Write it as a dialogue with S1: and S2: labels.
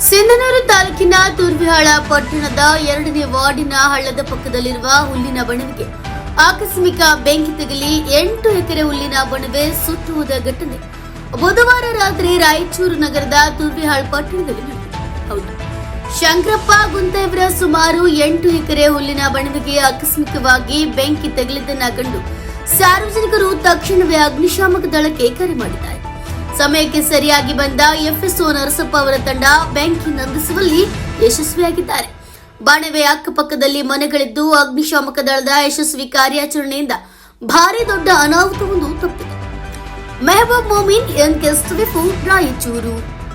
S1: ಸಿಂಧನೂರು ತಾಲೂಕಿನ ತುರ್ವಿಹಾಳ ಪಟ್ಟಣದ ಎರಡನೇ ವಾರ್ಡಿನ ಹಳ್ಳದ ಪಕ್ಕದಲ್ಲಿರುವ ಹುಲ್ಲಿನ ಬಣವಿಗೆ ಆಕಸ್ಮಿಕ ಬೆಂಕಿ ತಗಲಿ ಎಂಟು ಎಕರೆ ಹುಲ್ಲಿನ ಬಣವೆ ಸುತ್ತುವುದ ಘಟನೆ. ಬುಧವಾರ ರಾತ್ರಿ ರಾಯಚೂರು ನಗರದ ತುರ್ವಿಹಾಳ್ ಪಟ್ಟಣದಲ್ಲಿ ಹೌದು. ಶಂಕರಪ್ಪ ಗುಂತೇವರ ಸುಮಾರು ಎಂಟು ಎಕರೆ ಹುಲ್ಲಿನ ಬಣವಿಗೆ ಆಕಸ್ಮಿಕವಾಗಿ ಬೆಂಕಿ ತಗಲಿದ್ದನ್ನ ಕಂಡು ಸಾರ್ವಜನಿಕರು ತಕ್ಷಣವೇ ಅಗ್ನಿಶಾಮಕ ದಳಕ್ಕೆ ಕರೆ ಮಾಡಿದ್ದಾರೆ. ಸಮಯಕ್ಕೆ ಸರಿಯಾಗಿ ಬಂದ ಎಫ್ಎಸ್ಒ ನರಸಪ್ಪ ಅವರ ತಂಡ ಬೆಂಕಿ ನಂದಿಸುವಲ್ಲಿ ಯಶಸ್ವಿಯಾಗಿದ್ದಾರೆ. ಬಾಣವೆ ಅಕ್ಕಪಕ್ಕದಲ್ಲಿ ಮನೆಗಳಿದ್ದು ಅಗ್ನಿಶಾಮಕ ದಳದ ಯಶಸ್ವಿ ಕಾರ್ಯಾಚರಣೆಯಿಂದ ಭಾರಿ ದೊಡ್ಡ ಅನಾಹುತವೊಂದು ತಪ್ಪಿದೆ. ಮೆಹಬೂಬ್ ಮೊಮಿನ್, ಎನ್ ರಾಯಚೂರು.